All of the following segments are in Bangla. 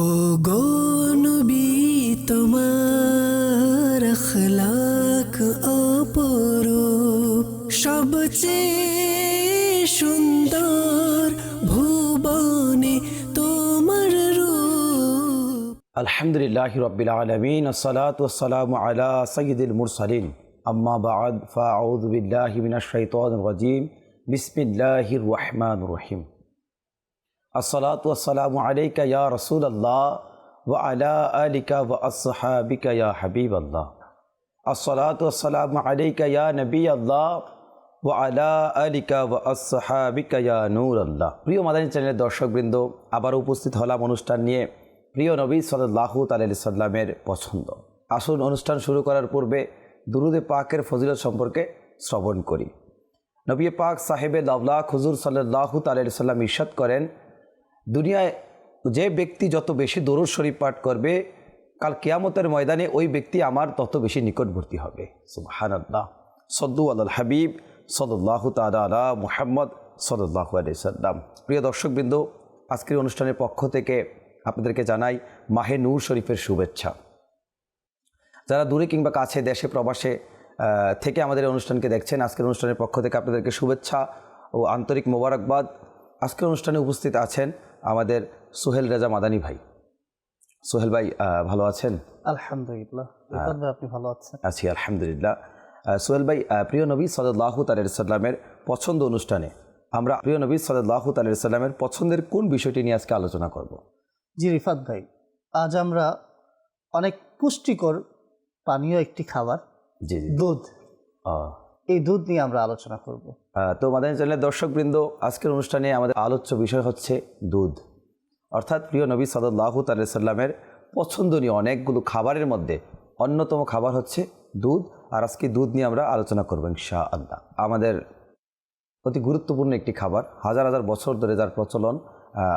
ও গো নবী, তোমার আখলাক অপরূপ। সবচেয়ে সুন্দর ভুবনে তোমার রূপ। আলহামদুলিল্লাহ রবিল আলমিন ওসালাম আলা সঈদুল মুরসালিন। আম্মা বাদ ফাউদ বিল্লাহি মিনাশ শাইতানির রাজিম। বিসমিল্লাহির রহমানির রহিম। আসসালাতু ওয়াসসালামু আলাইকা ইয়া রাসূলুল্লাহ ওয়া আলা আলিকা ওয়া আসহাবিকা ইয়া হাবিবাল্লাহ। আসসালাতু ওয়াসসালামু আলাইকা ইয়া নবিয়াল্লাহ ওয়া আলা আলিকা ওয়া আসহাবিকা ইয়া নূরাল্লাহ। প্রিয় মাদানী চ্যানেলের দর্শকবৃন্দ আবার উপস্থিত হলাম অনুষ্ঠান নিয়ে। প্রিয় নবী সাল্লাহু তালি সাল্লামের পছন্দ। আসুন অনুষ্ঠান শুরু করার পূর্বে দুরুদে পাকের ফজিলত সম্পর্কে শ্রবণ করি। নবী পাক সাহেবে দাউলা খুজুর সাল্লাহু তালি সাল্লাম ইরশাদ করেন দুনিয়ায় যে ব্যক্তি যত বেশি দরুদ শরীফ পাঠ করবে, কাল কিয়ামতের ময়দানে ওই ব্যক্তি আমার তত বেশি নিকটবর্তী হবে। সুবাহান আল্লাহ সদ্দু আল হাবিব সদুল্লাহ তালা মুহাম্মদ সদুল্লাহু আলি সাল্লাম। প্রিয় দর্শকবৃন্দ, আজকের অনুষ্ঠানের পক্ষ থেকে আপনাদেরকে জানাই মাহে নূর শরীফের শুভেচ্ছা। যারা দূরে কিংবা কাছে দেশে, প্রবাসে থেকে আমাদের অনুষ্ঠানকে দেখছেন, আজকের অনুষ্ঠানের পক্ষ থেকে আপনাদেরকে শুভেচ্ছা ও আন্তরিক মোবারকবাদ। আজকের অনুষ্ঠানে উপস্থিত আছেন আমাদের সোহেল রেজা মাদানী ভাই। সোহেল ভাই ভালো আছেন? আলহামদুলিল্লাহ। আপনি ভালো আছেন? আছি আলহামদুলিল্লাহ। সোহেল ভাই প্রিয় নবী সাল্লাহ সাল্লামের পছন্দ অনুষ্ঠানে আমরা প্রিয় নবী সাল্লাহ সাল্লামের পছন্দের কোন বিষয়টি নিয়ে আজকে আলোচনা করব? জি রিফাত ভাই আজ আমরা অনেক পুষ্টিকর পানীয় একটি খাবার জি দুধ। এই দুধ নিয়ে আমরা আলোচনা করব। তো মাদানী চ্যানেলের দর্শকবৃন্দ, আজকের অনুষ্ঠানে আমাদের আলোচ্য বিষয় হচ্ছে দুধ। অর্থাৎ প্রিয় নবী সাল্লাহু সাল্লামের পছন্দনীয় অনেকগুলো খাবারের মধ্যে অন্যতম খাবার হচ্ছে দুধ। আর আজকে দুধ নিয়ে আমরা আলোচনা করব ইনশা আল্লাহ আমাদের অতি গুরুত্বপূর্ণ একটি খাবার, হাজার হাজার বছর ধরে যার প্রচলন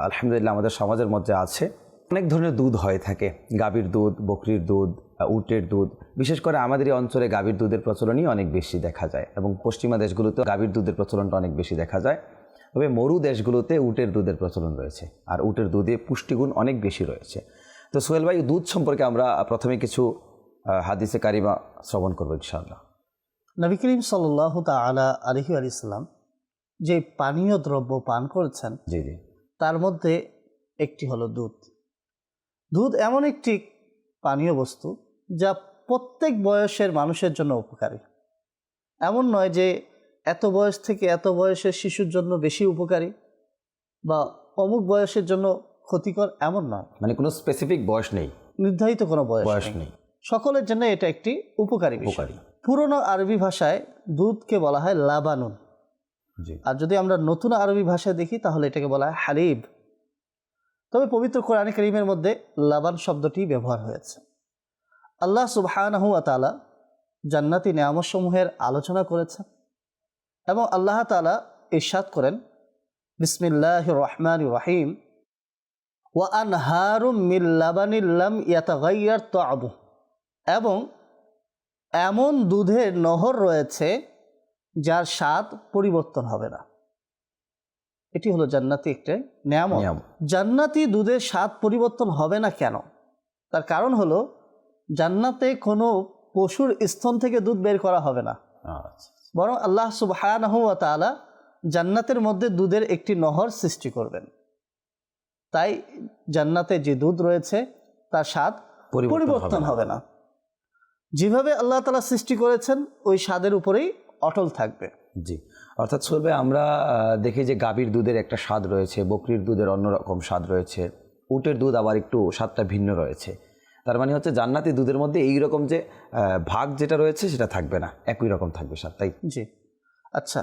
আলহামদুলিল্লাহ আমাদের সমাজের মধ্যে আছে। অনেক ধরনের দুধ হয়ে থাকে। গাভীর দুধ বকরির দুধ উটের দুধ। বিশেষ করে আমাদের এই অঞ্চলে গাভীর দুধের প্রচলনই অনেক বেশি দেখা যায় এবং পশ্চিমা দেশগুলোতে গাভীর দুধের প্রচলনটা অনেক বেশি দেখা যায়। তবে মরু দেশগুলোতে উটের দুধের প্রচলন রয়েছে আর উটের দুধে পুষ্টিগুণ অনেক বেশি রয়েছে। তো সোহেল ভাই দুধ সম্পর্কে আমরা প্রথমে কিছু হাদিসে কারিমা শ্রবণ করব ইনশাআল্লাহ। নবী করিম সাল্লাহ তালা আলহি আলিয়াল্লাম যে পানীয় দ্রব্য পান করেছেন জি জি। তার মধ্যে একটি হলো দুধ। দুধ এমন একটি পানীয় বস্তু যা প্রত্যেক বয়সের মানুষের জন্য উপকারী। এমন নয় যে এত বয়স থেকে এত বয়সের শিশুর জন্য বেশি উপকারী বা অমুক বয়সের জন্য ক্ষতিকর এমন নয়। মানে কোনো স্পেসিফিক বয়স নেই। নির্ধারিত কোনো বয়স বয়স নেই। সকলের জন্য এটা একটি উপকারী উপকারী। পুরনো আরবি ভাষায় দুধকে বলা হয় লাবানুন। আর যদি আমরা নতুন আরবি ভাষায় দেখি তাহলে এটাকে বলা হয় হালিব। তবে পবিত্র কোরআন করিমের মধ্যে লাবান শব্দটি ব্যবহার হয়েছে। আল্লাহ সুবহানাহু তাআলা জান্নাতি নিয়ামতসমূহের আলোচনা করেছেন এবং আল্লাহ তাআলা ইরশাদ করেন বিসমিল্লাহ রহমান রহিম। ওয়া আনহারুম মিল লাবানিল্লাম ইয়াতাগাইয়ার তাবু এবং এমন দুধের নহর রয়েছে যার স্বাদ পরিবর্তন হবে না। এটি হলো জান্নাতি একটা নিয়ামত। নিয়ামত। জান্নাতি দুধের স্বাদ পরিবর্তন হবে না কেন? তার কারণ হলো জান্নাতে কোনো পশুর স্তন থেকে দুধ বের করা হবে না। আচ্ছা বরং আল্লাহ তাআলা জান্নাতের মধ্যে দুধের একটি নহর সৃষ্টি করবেন। তাই জান্নাতে যে দুধ রয়েছে তার স্বাদ পরিবর্তন হবে না। যেভাবে আল্লাহ তালা সৃষ্টি করেছেন ওই স্বাদের উপরেই অটল থাকবে। জি। অর্থাৎ চলবে আমরা দেখি যে গাভীর দুধের একটা স্বাদ রয়েছে বকরির দুধের অন্যরকম স্বাদ রয়েছে উটের দুধ আবার একটু স্বাদটা ভিন্ন রয়েছে। তার মানে হচ্ছে জান্নাতি দুধের মধ্যে এই রকম যে ভাগ যেটা রয়েছে সেটা থাকবে না একই রকম থাকবে স্বাদ তাই? জি। আচ্ছা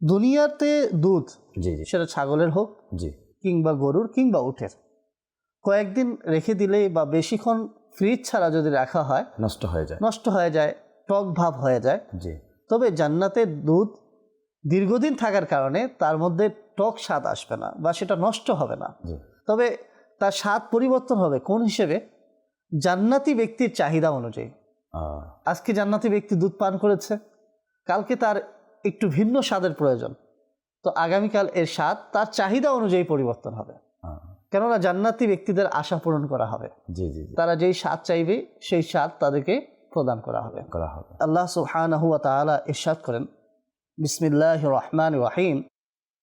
দুনিয়াতে দুধ জি জি। সেটা ছাগলের হোক জি। কিংবা গরুর কিংবা উটের কয়েকদিন রেখে দিলে বা বেশিক্ষণ ফ্রিজ ছাড়া যদি রাখা হয় নষ্ট হয়ে যায়। নষ্ট হয়ে যায় টক ভাব হয়ে যায় জি। তবে জান্নাতের দুধ দীর্ঘদিন থাকার কারণে তার মধ্যে টক স্বাদ আসবে না বা সেটা নষ্ট হবে না। তবে তার স্বাদ পরিবর্তন হবে কোন হিসেবে? জান্নাতি ব্যক্তির চাহিদা অনুযায়ী। আজকে জান্নাতি ব্যক্তি দুধ পান করেছে কালকে তার একটু ভিন্ন স্বাদের প্রয়োজন। তো আগামীকাল এর স্বাদ তার চাহিদা অনুযায়ী পরিবর্তন হবে। কেননা জান্নাতি ব্যক্তিদের আশা পূরণ করা হবে। জি জি জি। তারা যেই স্বাদ চাইবে সেই স্বাদ তাদেরকে প্রদান করা হবে। করা হবে। আল্লাহ সুবহানাহু ওয়া তাআলা ইরশাদ করেন বিসমিল্লাহির রহমানির রহিম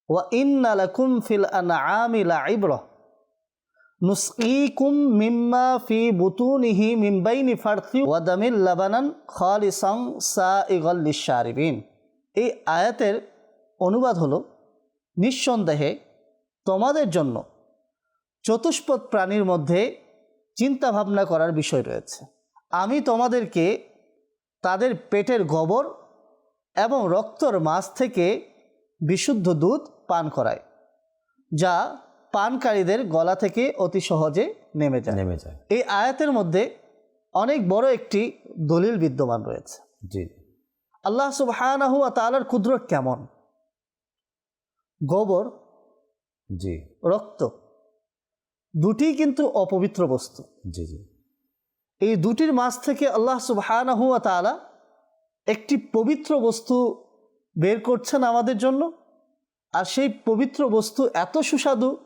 ওয়া ইন্না লাকুম ফিল আনআমি লাইবরা। নুসকিকুম মিম্মা ফি বুতুনিহি মিন বাইনি ফারথি ওয়া দামিল লাবানান খালিসান সাইগাল লিশারিবিন এই আয়াতের অনুবাদ হলো, নিঃসন্দেহে তোমাদের জন্য চতুষ্পদ প্রাণীর মধ্যে চিন্তা ভাবনা করার বিষয় রয়েছে। আমি তোমাদেরকে তাদের পেটের গোবর এবং রক্তর মাছ থেকে বিশুদ্ধ দুধ পান করায় যা পানকারীদের গলা থেকে অতি সহজে নেমে যায়। নেমে যায়। এই আয়াতের মধ্যে অনেক বড় একটি দলিল বিদ্যমান রয়েছে। জি। আল্লাহ সুবহানাহু ওয়া তাআলার কুদরত কেমন? গোবর জি। রক্ত দুটি কিন্তু অপবিত্র বস্তু। জি জি। এই দুটির মাঝ থেকে আল্লাহ সুবহানাহু তাআলা একটি পবিত্র বস্তু বের করছেন আমাদের জন্য। আর সেই পবিত্র বস্তু এত সুস্বাদু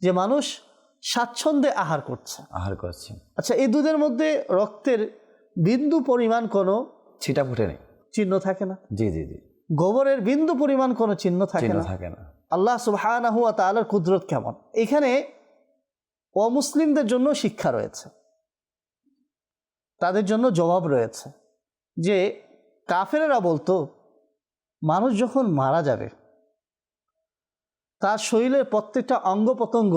যে মানুষ স্বাচ্ছন্দ্যে আহার করছে। আহার করছে। আচ্ছা এই দুধের মধ্যে রক্তের বিন্দু পরিমাণ কোনো ছিটা ফুটে নেই। চিহ্ন থাকে না? জি জি জি। গোবরের বিন্দু পরিমাণ কোনো চিহ্ন থাকে না। থাকে না। আল্লাহ সুবহানাহু ওয়া তাআলার কুদরত কেমন? এখানে অমুসলিমদের জন্য শিক্ষা রয়েছে। তাদের জন্য জবাব রয়েছে যে কাফেরেরা বলতো মানুষ যখন মারা যাবে তার শরীরের প্রত্যেকটা অঙ্গ প্রত্যঙ্গ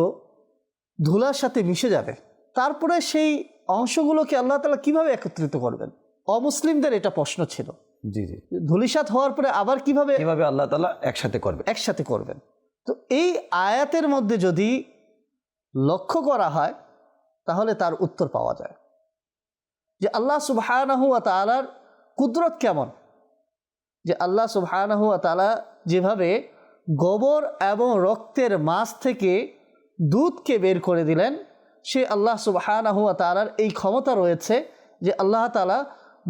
ধুলার সাথে মিশে যাবে। তারপরে সেই অংশগুলোকে আল্লাহ তাআলা কীভাবে একত্রিত করবেন? অমুসলিমদের এটা প্রশ্ন ছিল। জি জি। ধুলিসাত হওয়ার পরে আবার কীভাবে এভাবে আল্লাহ তালা একসাথে করবে একসাথে করবেন। তো এই আয়াতের মধ্যে যদি লক্ষ্য করা হয় তাহলে তার উত্তর পাওয়া যায়। যে আল্লাহ সুবহানাহু ওয়া তাআলার কুদরত কেমন? যে আল্লাহ সুবহানাহু ওয়া তাআলা যেভাবে গোবর এবং রক্তের মাছ থেকে দুধকে বের করে দিলেন সে আল্লাহ সুবহানাহু ওয়া তাআলার এই ক্ষমতা রয়েছে যে আল্লাহ তাআলা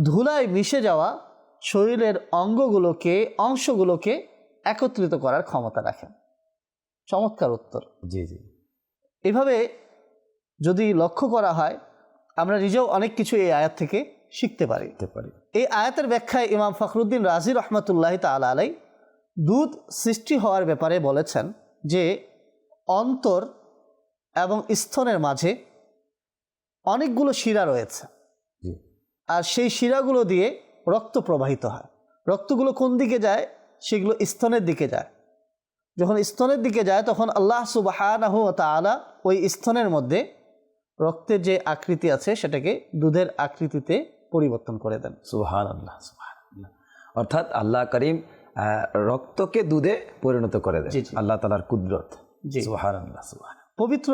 ধুলায় মিশে যাওয়া শরীরের অঙ্গগুলোকে অংশগুলোকে একত্রিত করার ক্ষমতা রাখেন। চমৎকার উত্তর। জি জি। এভাবে যদি লক্ষ্য করা হয় আমরা নিজেও অনেক কিছু এই আয়াত থেকে শিখতে পারি। এই আয়াতের ব্যাখ্যায় ইমাম ফখরুদ্দিন রাজি রহমতুল্লাহ তালা আলাই দুধ সৃষ্টি হওয়ার ব্যাপারে বলেছেন যে অন্তর এবং স্তনের মাঝে অনেকগুলো শিরা রয়েছে। আর সেই শিরাগুলো দিয়ে রক্ত প্রবাহিত হয়। রক্তগুলো কোন দিকে যায়? সেগুলো স্তনের দিকে যায়। যখন স্তনের দিকে যায় তখন আল্লাহ সুবাহানাহু তাআলা ওই স্তনের মধ্যে রক্তের যে আকৃতি আছে সেটাকে দুধের আকৃতিতে পরিবর্তন করে দেন। সুহান আল্লাহ অর্থাৎ আল্লাহ করিম রক্তকে দুধে পরিণত করে জি। আল্লাহ তালার কুদরত। সুহান আল্লাহ সুবহান পবিত্র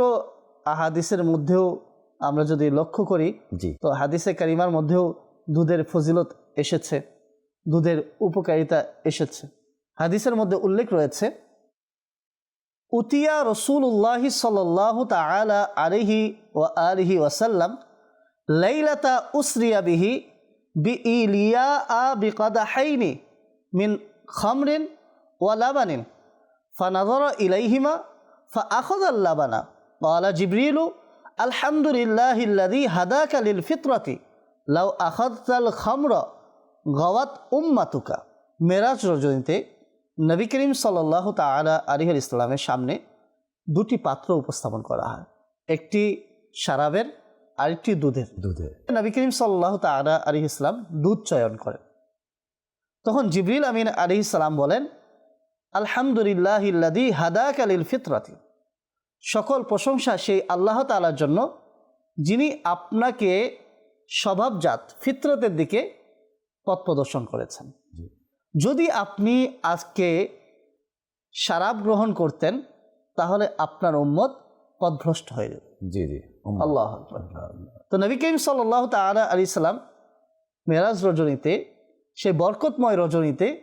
আহাদিসের মধ্যেও আমরা যদি লক্ষ্য করি তো হাদিসে কারিমার মধ্যেও দুধের ফজিলত এসেছে দুধের উপকারিতা এসেছে। হাদিসের মধ্যে উল্লেখ রয়েছে উতিয়া রসুল্লাহি সাল্লাহ তালা আলিহি ও আলিহি ওয়াসাল্লাম লাইলাতা উসরিয়া বিহি বি ইলিয়া আ বিকাদাহাইনি মিন খামরিন ওয়া লাবানিন فنظر إليهما فأخذ اللبن قال جبريل الحمد لله الذي هداك للفطرة لو أخذت الخمر غوت أمتك মেরাজ রজনীতে নবী করিম সাল্লাহ তালা আলিহুল ইসলামের সামনে দুটি পাত্র উপস্থাপন করা হয় একটি শারাবের আরেকটি দুধের। দুধে নবী করিম সাল্লাহ তালা আলী ইসলাম দুধ চয়ন করেন। তখন জিবরিল আমিন আলী ইসলাম বলেন আলহামদুলিল্লাহ ইল্লাদি হাদাক আলিল ফিতরাতি। সকল প্রশংসা সেই আল্লাহ তালার জন্য যিনি আপনাকে স্বভাবজাত ফিতরতের দিকে পথ প্রদর্শন করেছেন। যদি আপনি আজকে শারাব গ্রহণ করতেন তাহলে আপনার উম্মত পথভ্রষ্ট হয়ে যেত। জি জি। আল্লাহ। তো নবী করিম সাল্লাহ তালা আলি সাল্লাম মেরাজ রজনীতে সেই বরকতময় রজনীতে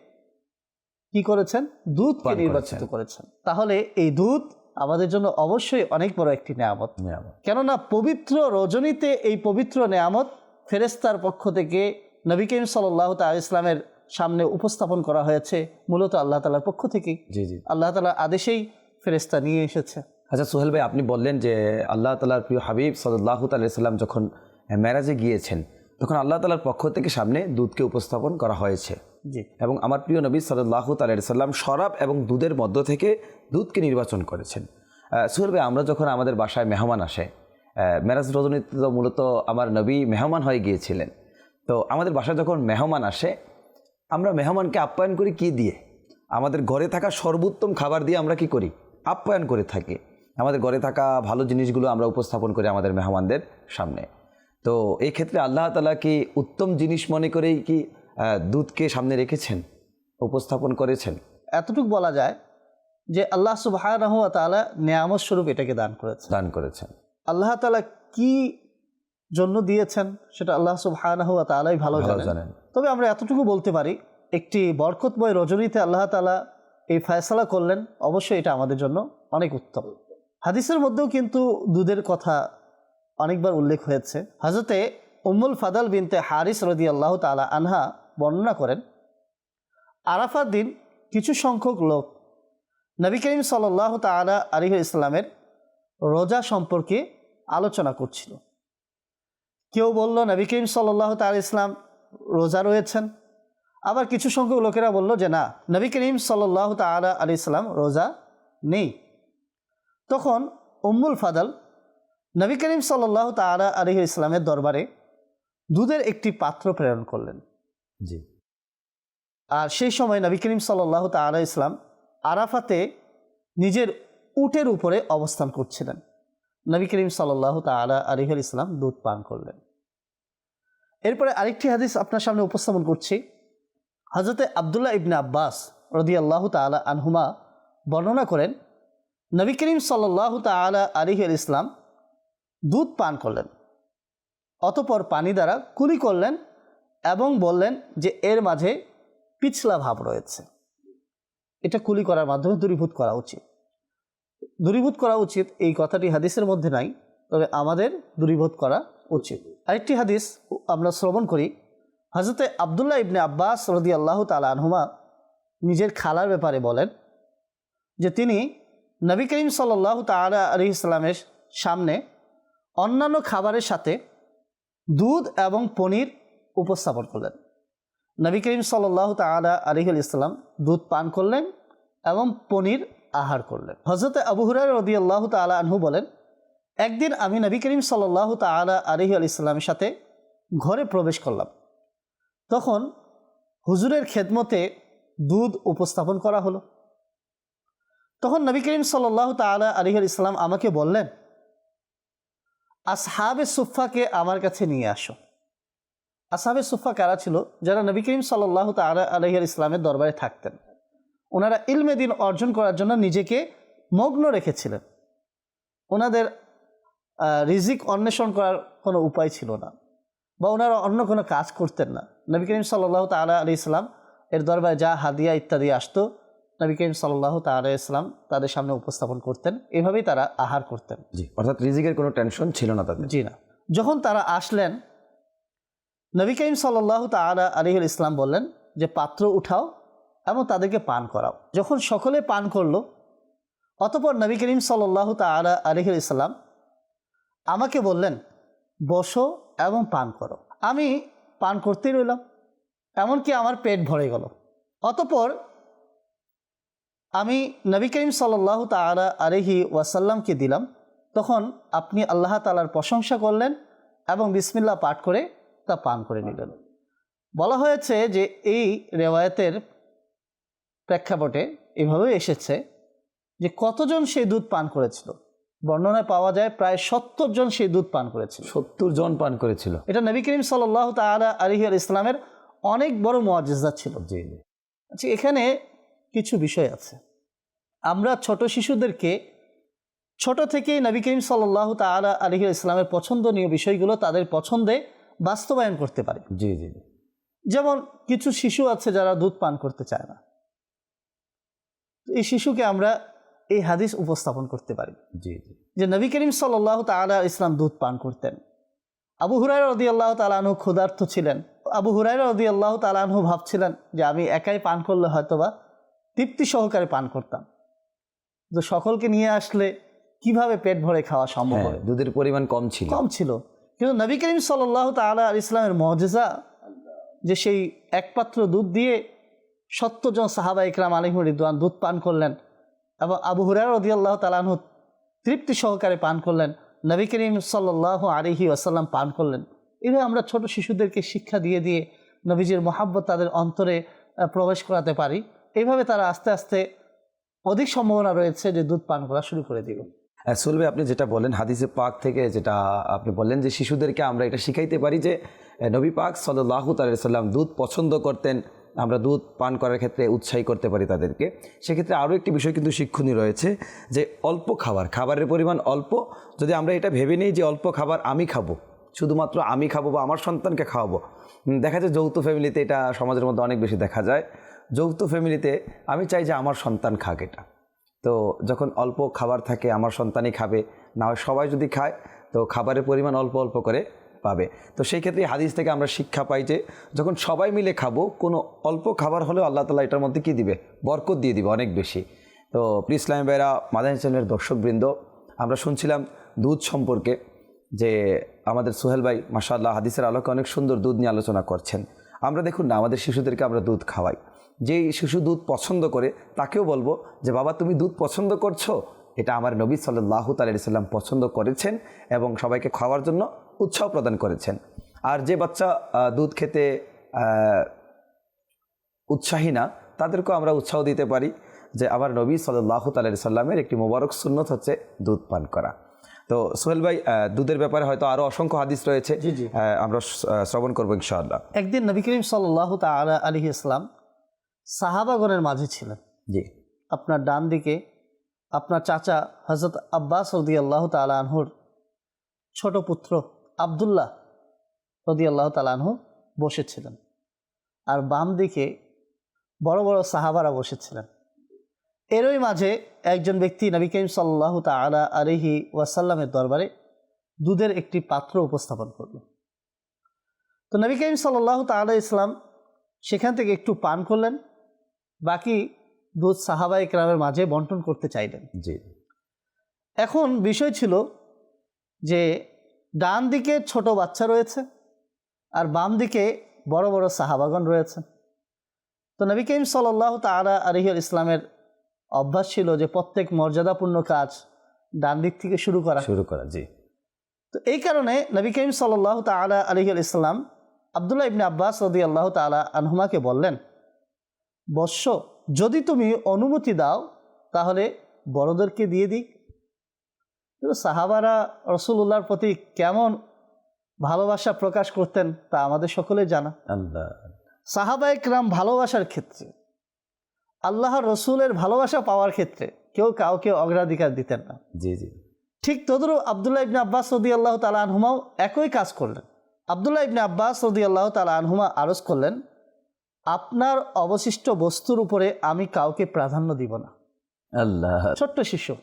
কি করেছেন? দুধকে নির্বাচিত করেছেন। তাহলে এই দুধ আমাদের জন্য অবশ্যই অনেক বড় একটি নেয়ামত। কেননা পবিত্র রজনীতে এই পবিত্র নেয়ামত ফেরেস্তার পক্ষ থেকে নবী করিম সাল্লাহ তাল ইসলামের সামনে উপস্থাপন করা হয়েছে মূলত আল্লাহ তালার পক্ষ থেকেই। জি জি। আল্লাহ তালার আদেশেই ফেরেস্তা নিয়ে এসেছে। আচ্ছা সোহেল ভাই আপনি বললেন যে আল্লাহ তালার প্রিয় হাবিব সদুল্লাহ সাল্লাম যখন ম্যারাজে গিয়েছেন তখন আল্লাহ তালার পক্ষ থেকে সামনে দুধকে উপস্থাপন করা হয়েছে। জি। এবং আমার প্রিয় নবী সাল্লাহ সাল্লাম শরাব এবং দুধের মধ্য থেকে দুধকে নির্বাচন করেছেন। সোহেল ভাই আমরা যখন আমাদের বাসায় মেহমান আসে মেরাজ রজনীতে তো মূলত আমার নবী মেহমান হয়ে গিয়েছিলেন। তো আমাদের বাসায় যখন মেহমান আসে আমরা মেহমানকে আপ্যায়ন করি কি দিয়ে? আমাদের ঘরে থাকা সর্বোত্তম খাবার দিয়ে আমরা কি করি? আপ্যায়ন করে থাকি। আমাদের ঘরে থাকা ভালো জিনিসগুলো আমরা উপস্থাপন করি আমাদের মেহমানদের সামনে। তো এই ক্ষেত্রে আল্লাহ তালা কি উত্তম জিনিস মনে করেই কি দুধকে সামনে রেখেছেন? উপস্থাপন করেছেন? এতটুকু বলা যায় যে আল্লাহ সুবাহ তালা নিয়ামত স্বরূপ এটাকে দান করেছে দান করেছেন। আল্লাহ তালা কি জন্য দিয়েছেন সেটা আল্লাহ সুবাহ তালাই ভালো ভালো জানেন। জানেন। তবে আমরা এতটুকু বলতে পারি একটি বরকতময় রজনীতে আল্লাহ তালা এই ফয়সালা করলেন অবশ্যই এটা আমাদের জন্য অনেক উত্তম। হাদিসের মধ্যেও কিন্তু দুধের কথা অনেকবার উল্লেখ হয়েছে। হাজরতে উম্মুল ফাদাল বিনতে হারিস রদি আল্লাহ তালা আনহা বর্ণনা করেন আরাফার দিন কিছু সংখ্যক লোক নবী করিম সাল্লাহ তালা আলিহ ইসলামের রোজা সম্পর্কে আলোচনা করছিল। কেউ বলল, নবী করিম সাল্লাহ তাল ইসলাম রোজা রয়েছেন। আবার কিছু সংখ্যক লোকেরা বলল যে, না, নবী করিম সাল্লাহ তালা আলি ইসলাম রোজা নেই। তখন উম্মুল ফাদাল নবী করিম সাল্লাহ তালা আলি ইসলামের দরবারে দুধের একটি পাত্র প্রেরণ করলেন। জি। আর সেই সময় নবী করিম সাল্লাহ তালা ইসলাম আরাফাতে নিজের উটের উপরে অবস্থান করছিলেন। নবী করিম সাল্লাহ তালা আলিহুল ইসলাম দুধ পান করলেন। এরপরে আরেকটি হাদিস আপনার সামনে উপস্থাপন করছি। হজরতে আবদুল্লাহ ইবনে আব্বাস রদি আল্লাহ তালা আনহুমা বর্ণনা করেন নবী করিম সাল্লাহ তালা আলিহুল ইসলাম দুধ পান করলেন, অতপর পানি দ্বারা কুলি করলেন এবং বললেন যে এর মাঝে পিছলা ভাব রয়েছে। এটা কুলি করার মাধ্যমে দূরীভূত করা উচিত। দূরীভূত করা উচিত, এই কথাটি হাদিসের মধ্যে নাই, তবে আমাদের দূরীভূত করা উচিত। আরেকটি হাদিস আমরা শ্রবণ করি হজরতে আবদুল্লাহ ইবনে আব্বাস রদি আল্লাহ তালা আনহুমা নিজের খালার ব্যাপারে বলেন যে তিনি নবী করিম সাল্লাহ তালা আলি ইসলামের সামনে অন্যান্য খাবারের সাথে দুধ এবং পনির উপস্থাপন করলেন। নবী করিম সাল্লাহ তালা আলিহুল ইসলাম দুধ পান করলেন এবং পনির আহার করলেন। হজরত আবু হুরার রদি আল্লাহ তালা আনহু বলেন, একদিন আমি নবী করিম সাল্লাহ তালা আলিহ আল ইসলামের সাথে ঘরে প্রবেশ করলাম। তখন হুজুরের খেদমতে দুধ উপস্থাপন করা হলো। তখন নবী করিম সাল্লাহ তালা আলিহুল ইসলাম আমাকে বললেন, আসহাবে সুফাকে আমার কাছে নিয়ে আসো। আসাবে সুফা কারা ছিল? যারা নবী করিম সাল্লাহ তালা আলহির ইসলামের দরবারে থাকতেন। ওনারা ইলমে দিন অর্জন করার জন্য নিজেকে মগ্ন রেখেছিলেন। ওনাদের রিজিক অন্বেষণ করার কোনো উপায় ছিল না বা ওনারা অন্য কোনো কাজ করতেন না। নবী করিম সাল্লাহ তালা আলি ইসলাম এর দরবারে যা হাদিয়া ইত্যাদি আসতো নবী করিম সাল্লাহ তালা ইসলাম তাদের সামনে উপস্থাপন করতেন। এভাবেই তারা আহার করতেন। জি অর্থাৎ রিজিকের কোনো টেনশন ছিল না তাদের। জি না। যখন তারা আসলেন নবী করিম সাল্লাহ তালা আলিহুল ইসলাম বললেন যে পাত্র উঠাও এবং তাদেরকে পান করাও। যখন সকলে পান করল অতপর নবী করিম সাল্লাহ তালা আলিহুল ইসলাম আমাকে বললেন বসো এবং পান করো। আমি পান করতেই রইলাম এমনকি আমার পেট ভরে গেল। অতপর আমি নবী করিম সাল্লাহ তালা আলহি ওয়াসাল্লামকে দিলাম। তখন আপনি আল্লাহ তালার প্রশংসা করলেন এবং বিসমিল্লা পাঠ করে তা পান করে নিলেন। বলা হয়েছে যে এই রেওয়ায়তের প্রেক্ষাপটে এভাবে এসেছে যে কতজন সেই দুধ পান করেছিল? বর্ণনায় পাওয়া যায় প্রায় সত্তর জন সেই দুধ পান করেছিল। সত্তর জন পান করেছিল। এটা নবী করিম সাল্লাহ তালা আলহি আল ইসলামের অনেক বড় মহাজিজা ছিল। জি। আচ্ছা এখানে কিছু বিষয় আছে। আমরা ছোট শিশুদেরকে ছোট থেকেই নবী করিম সাল্লাহ তালা আলহি ইসলামের পছন্দনীয় বিষয়গুলো তাদের পছন্দে বাস্তবায়ন করতে পারি। জি জি। জি। যেমন কিছু শিশু আছে যারা দুধ পান করতে চায় না। এই শিশুকে আমরা এই হাদিস উপস্থাপন করতে পারি। জি জি। যে নবী করিম সাল্লাহ তালা ইসলাম দুধ পান করতেন। আবু হুরাই রদি আল্লাহ তালাহু ক্ষুধার্থ ছিলেন। আবু হুরাই রদি আল্লাহ তালাহু ভাবছিলেন যে আমি একাই পান করলে হয়তোবা তৃপ্তি সহকারে পান করতাম। তো সকলকে নিয়ে আসলে কীভাবে পেট ভরে খাওয়া সম্ভব হ্যাঁ হবে দুধের পরিমাণ কম ছিল। কম ছিল। কিন্তু নবী করিম সাল্লাহ তালা ইসলামের মহজেজা যে সেই একপাত্র দুধ দিয়ে সত্তরজন সাহাবা ইকরাম আলিমুর রিদওয়ান দুধ পান করলেন এবং আবু হুরার রদি আল্লাহ তালাহু তৃপ্তি সহকারে পান করলেন নবী করিম সাল্লাহ আলিহি আসাল্লাম পান করলেন। এভাবে আমরা ছোট শিশুদেরকে শিক্ষা দিয়ে দিয়ে নবীজির মহাব্বত তাদের অন্তরে প্রবেশ করাতে পারি। এইভাবে তারা আস্তে আস্তে অধিক সম্ভাবনা রয়েছে যে দুধ পান করা শুরু করে দিবে। সুলভে আপনি যেটা বলেন, হাদিসে পাক থেকে যেটা আপনি বললেন যে শিশুদেরকে আমরা এটা শিখাইতে পারি যে নবী পাক সাল্লাহ সাল্লাম দুধ পছন্দ করতেন, আমরা দুধ পান করার ক্ষেত্রে উৎসাহী করতে পারি তাদেরকে। সেক্ষেত্রে আরও একটি বিষয় কিন্তু শিক্ষণীয় রয়েছে যে, অল্প খাবার, খাবারের পরিমাণ অল্প। যদি আমরা এটা ভেবে নিই যে অল্প খাবার আমি খাব, শুধুমাত্র আমি খাব বা আমার সন্তানকে খাওয়াবো দেখা যায় যৌথ ফ্যামিলিতে এটা সমাজের মধ্যে অনেক বেশি দেখা যায়। যৌথ ফ্যামিলিতে আমি চাই যে আমার সন্তান খাক এটা। তো যখন অল্প খাবার থাকে, আমার সন্তানই খাবে, না হয় সবাই যদি খায়, তো খাবারের পরিমাণ অল্প অল্প করে পাবে। তো সেই ক্ষেত্রে হাদিস থেকে আমরা শিক্ষা পাই যে যখন সবাই মিলে খাব, কোনো অল্প খাবার হলেও আল্লাহ তালা এটার মধ্যে কী দিবে? বরকত দিয়ে দিবে অনেক বেশি। তো ইসলাম ভাইরা মাদানী চ্যানেলের দর্শকবৃন্দ, আমরা শুনছিলাম দুধ সম্পর্কে যে আমাদের সোহেল ভাই মাসাল্লাহ হাদিসের আলোকে অনেক সুন্দর দুধ নিয়ে আলোচনা করছেন। আমরা দেখুন না, আমাদের শিশুদেরকে আমরা দুধ খাওয়াই। যেই শিশু দুধ পছন্দ করে তাকেও বলব যে বাবা তুমি দুধ পছন্দ করছ? এটা আমার নবী সাল্লাহ সাল্লাম পছন্দ করেছেন এবং সবাইকে খাওয়ার জন্য উৎসাহ প্রদান করেছেন। আর যে বাচ্চা দুধ খেতে উৎসাহী না তাদেরকেও আমরা উৎসাহ দিতে পারি যে আমার নবী সাল্লাহ তাল্লাহ সাল্লামের একটি মোবারক সুন্নত হচ্ছে দুধ পান করা। তো সোহেল ভাই দুধের ব্যাপারে হয়তো আরও অসংখ্য হাদিস রয়েছে। আমরা শ্রবণ করব ইনশাআল্লাহ। একদিন নবী করিম সাল্লাহ তালা আলী ইসলাম সাহাবাগণের মাঝে ছিলেন। জি। আপনার ডান দিকে আপনার চাচা হজরত আব্বাস রদি আল্লাহ তালাহুর ছোট পুত্র আবদুল্লাহ রদি আল্লাহ তালাহু বসেছিলেন। আর বাম দিকে বড় বড় সাহাবারা বসেছিলেন। এরই মাঝে একজন ব্যক্তি নবী করিম সাল্লাহ তালা আলিহি ওয়াসাল্লামের দরবারে দুধের একটি পাত্র উপস্থাপন করল। তো নবী করিম সাল্লাহ তালা ইসলাম সেখান থেকে একটু পান করলেন। বাকি দুধ সাহাবা ইকরামের মাঝে বন্টন করতে চাইলেন। জি। এখন বিষয় ছিল যে ডান দিকে ছোট বাচ্চা রয়েছে আর বাম দিকে বড় বড় সাহাবাগণ রয়েছে। তো নবী করিম সাল্লাহ তালা আলহিউল ইসলামের অভ্যাস ছিল যে প্রত্যেক মর্যাদাপূর্ণ কাজ ডান দিক থেকে শুরু করা। শুরু করা জি। তো এই কারণে নবী করিম সাল্লাহ তালা আলহিউল ইসলাম আবদুল্লাহ ইবনে আব্বাস রদি আল্লাহ তালা আনহুমাকে বললেন বৎস যদি তুমি অনুমতি দাও তাহলে বড়দেরকে দিয়ে দিই কিন্তু সাহাবারা রসুল্লাহর প্রতি কেমন ভালোবাসা প্রকাশ করতেন তা আমাদের সকলে জানা। সাহাবা একরাম ভালোবাসার ক্ষেত্রে আল্লাহ রসুলের ভালোবাসা পাওয়ার ক্ষেত্রে কেউ কাউকে অগ্রাধিকার দিতেন না। জি জি। ঠিক তদরূপ আবদুল্লাহ ইবনে আব্বাস রদি আল্লাহ তালা আনহুমাও একই কাজ করলেন। আবদুল্লাহ ইবনে আব্বাস রদি আল্লাহ তালা আনহুমা আরজ করলেন আপনার অবশিষ্ট বস্তুর উপরে আমি কাউকে প্রাধান্য দিব না। আল্লাহ। ছোট্ট শিশু।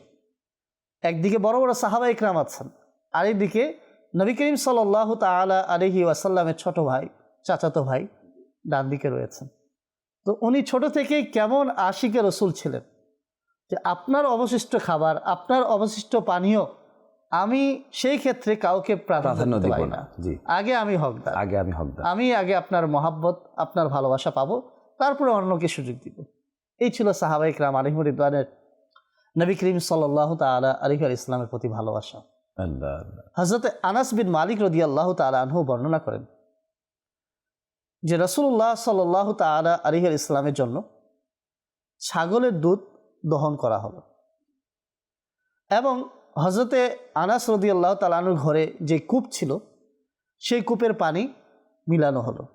একদিকে বড় বড় সাহাবা ইকরাম আছেন আরেকদিকে নবী করিম সাল্লাহ তালা আলহি ওয়াসাল্লামের ছোট ভাই চাচাতো ভাই ডান দিকে রয়েছেন। তো উনি ছোট থেকেই কেমন আশিকে রসুল ছিলেন যে আপনার অবশিষ্ট খাবার আপনার অবশিষ্ট পানীয় আমি সেই ক্ষেত্রে কাউকে প্রাধান্য দিব না। আগে আমি হকদার। আগে আমি হকদার। আমি আগে আপনার মহাব্বত আপনার ভালোবাসা পাবো তারপরে অন্যকে সুযোগ দিব। এই ছিল সাহাবাই ইকরাম আলিমুর ইদওয়ানের নবী করিম সাল্লাহ তালা আলিহ আল ইসলামের প্রতি ভালোবাসা। হজরত আনাস বিন মালিক রদি আল্লাহ তালা আনহু বর্ণনা করেন যে রসুল্লাহ সাল্লাহ তালা আলিহ আল ইসলামের জন্য ছাগলের দুধ দহন করা হলো। এবং হজরতে আনাস রদি আল্লাহ তালানুর ঘরে যে কূপ ছিল, সেই কূপের পানি মিলানো হলো।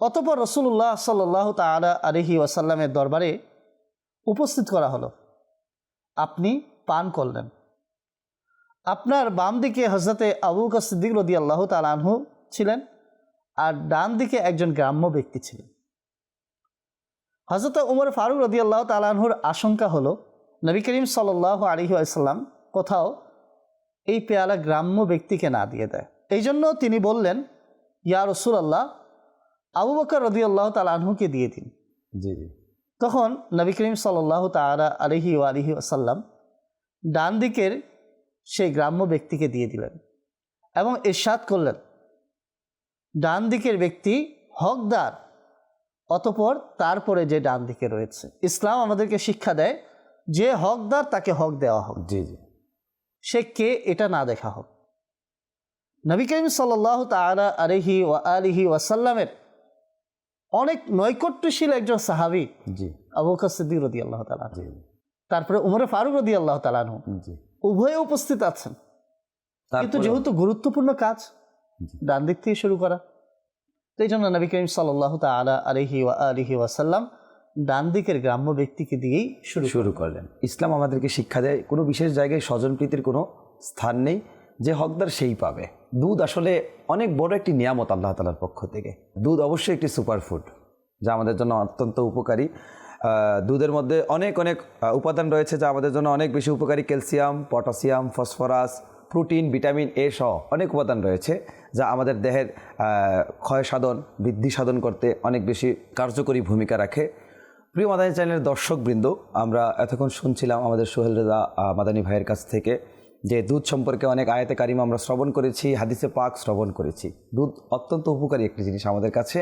অতপর রসুল্লাহ সাল্লাহ তালা আলহি ওয়াসাল্লামের দরবারে উপস্থিত করা হলো। আপনি পান করলেন। আপনার বাম দিকে হজরতে আবু বকর সিদ্দিক রদি আল্লাহ তালানহু ছিলেন আর ডান দিকে একজন গ্রাম্য ব্যক্তি ছিলেন। হজরত উমর ফারুক রদি আল্লাহ তালানহুর আশঙ্কা হলো, নবী করিম সাল্লাহ আলহি আসাল্লাম কোথাও এই পেয়ালা গ্রাম্য ব্যক্তিকে না দিয়ে দেয়। এই জন্য তিনি বললেন ইয়া রসুল আল্লাহ আবু বকর রদি আল্লাহ তালানহুকে দিয়ে দিন। জি জি। তখন নবী করিম সাল্লাহ তালা আলহি ও আলহি আসাল্লাম ডান দিকের সেই গ্রাম্য ব্যক্তিকে দিয়ে দিলেন এবং ইরশাদ করলেন। ডান দিকের ব্যক্তি হকদার অতপর তারপরে যে ডান দিকে রয়েছে। ইসলাম আমাদেরকে শিক্ষা দেয় যে হকদার তাকে হক দেওয়া হোক জি জি। সে কে এটা না দেখা হোক। নবী করিম সাল্লাহ তালা আলহি ও আলিহি ওয়াসাল্লামের অনেক নৈকট্যশীল একজন সাহাবি জি। আবু বকর সিদ্দিক রদি আল্লাহ তালা তারপরে উমরে ফারুক রদি আল্লাহ তালানহ উভয়ে উপস্থিত আছেন। কিন্তু যেহেতু গুরুত্বপূর্ণ কাজ ডান দিক থেকে শুরু করা। তো এই জন্য নবী করিম সাল্লাহ তালা আলহি ওয়া আলিহি ওয়াসাল্লাম ডান দিকের গ্রাম্য ব্যক্তিকে দিয়েই শুরু শুরু করলেন। ইসলাম আমাদেরকে শিক্ষা দেয়, কোনো বিশেষ জায়গায় স্বজনপ্রীতির কোনো স্থান নেই, যে হকদার সেই পাবে। দুধ আসলে অনেক বড় একটি নিয়ামত আল্লাহ তালার পক্ষ থেকে। দুধ অবশ্যই একটি সুপারফুড, যা আমাদের জন্য অত্যন্ত উপকারী। দুধের মধ্যে অনেক অনেক উপাদান রয়েছে, যা আমাদের জন্য অনেক বেশি উপকারী। Calcium, potassium, phosphorus, protein, vitamin A সহ অনেক উপাদান রয়েছে, যা আমাদের দেহের ক্ষয় সাধন, বৃদ্ধি সাধন করতে অনেক বেশি কার্যকরী ভূমিকা রাখে। প্রিয় মাদানী চ্যানেলের দর্শকবৃন্দ, আমরা এতক্ষণ শুনছিলাম আমাদের সোহেল রেজা মাদানী ভাইয়ের কাছ থেকে যে দুধ সম্পর্কে অনেক আয়াতে কারিমা আমরা শ্রবণ করেছি, হাদিসে পাক শ্রবণ করেছি। দুধ অত্যন্ত উপকারী একটি জিনিস আমাদের কাছে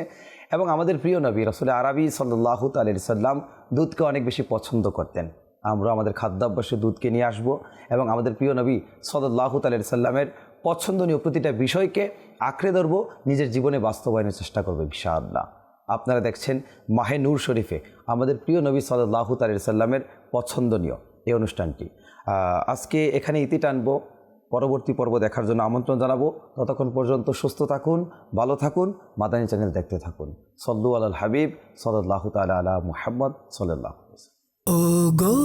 এবং আমাদের প্রিয় নবী রসুল আরবি সাল্লাহ তালি সাল্লাম দুধকে অনেক বেশি পছন্দ করতেন। আমরা আমাদের খাদ্যাভ্যাসে দুধকে নিয়ে আসব এবং আমাদের প্রিয় নবী সদল্লাহ তালি সাল্লামের পছন্দনীয় প্রতিটা বিষয়কে আঁকড়ে ধরবো, নিজের জীবনে বাস্তবায়নের চেষ্টা করবে, ইনশাআল্লাহ। আপনারা দেখছেন মাহে নূর শরীফে, আমাদের প্রিয় নবী সাল্লাহ তালি সাল্লামের পছন্দনীয় এই অনুষ্ঠানটি। আজকে এখানে ইতি টানবো, পরবর্তী পর্ব দেখার জন্য আমন্ত্রণ জানাব। ততক্ষণ পর্যন্ত সুস্থ থাকুন, ভালো থাকুন, মাদানী চ্যানেল দেখতে থাকুন। সল্লু আল হাবিব সাল্লাহ তালা আলা মুহাম্মদ সাল্লাহ ও গো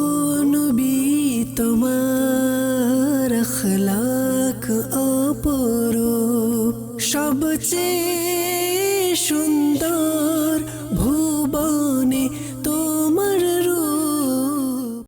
তোমার আখলাক অপরূপ, সবচেয়ে সুন্দর